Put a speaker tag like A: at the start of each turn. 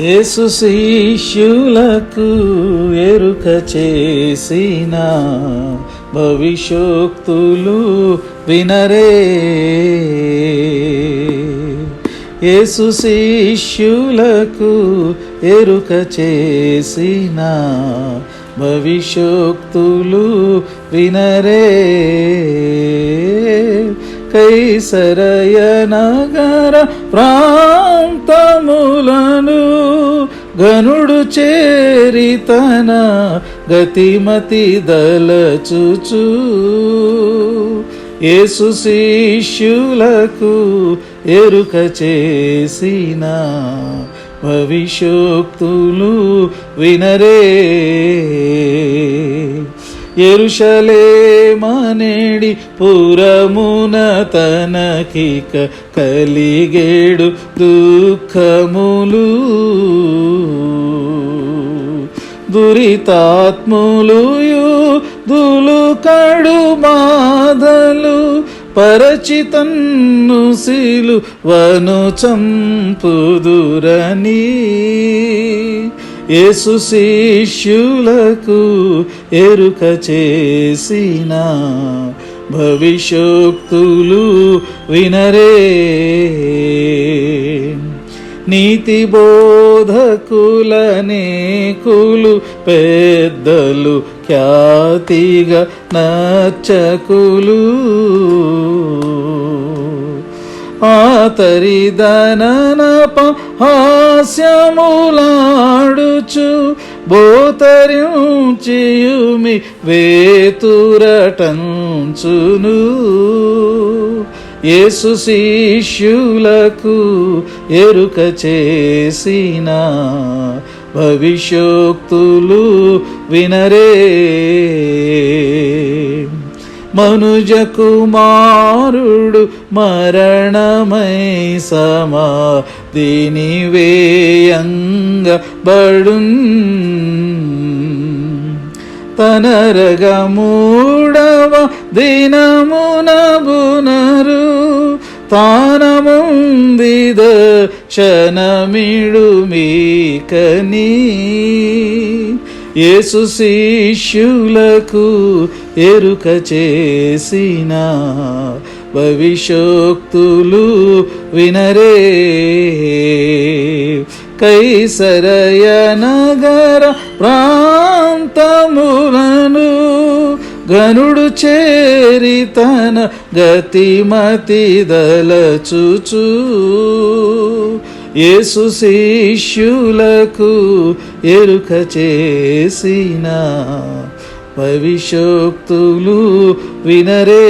A: యేసు శిష్యులకు ఎరుక చేసిన భవిష్యోక్తులు వినరే. యేసు శిష్యులకు ఎరుక చేసిన భవిష్యోక్తులు వినరే. కైసరయ నగర ప్రాంతములను గనుడు చేరితన గతిమతి దలచుచు. యేసు శిష్యులకు ఎరుక చేసిన భవిష్యోక్తులు వినరే. ఎరుషలేమనేడి పురమున తనకిక కలిగేడు దుఃఖములు. దురితాత్ములు దులు కడు బాధలు పరచితన్ను సిలు వను చంపుదురని యేసు శిష్యులకు ఎరుక చేసిన భవిష్యోక్తులు వినరే నీతి బోధకులనేకులు పెద్దలు ఖ్యాతిగా నచ్చకులు. ఆతరిదననప హాస్యములాడుచు బోతరించియుమి వేతురటంచును. యేసు శిష్యులకు ఎరుక చేసిన భవిష్యోక్తులు వినరే. మనుజ కుమారుడు మరణమై సమా దీని వేయంగ బడున్. తనరగ మూడవ దినమున బునరు తానముందిద క్షణమిడు మీకని యేసు శిష్యులకు ఎరుక చేసిన భవిష్యోక్తులు వినరే. కైసరయ నగర ప్రా గనుడు చేరి తన గతిమతి దలచుచు. యేసు శిష్యులకు ఎరుక చేసిన భవిష్యోక్తులు వినరే.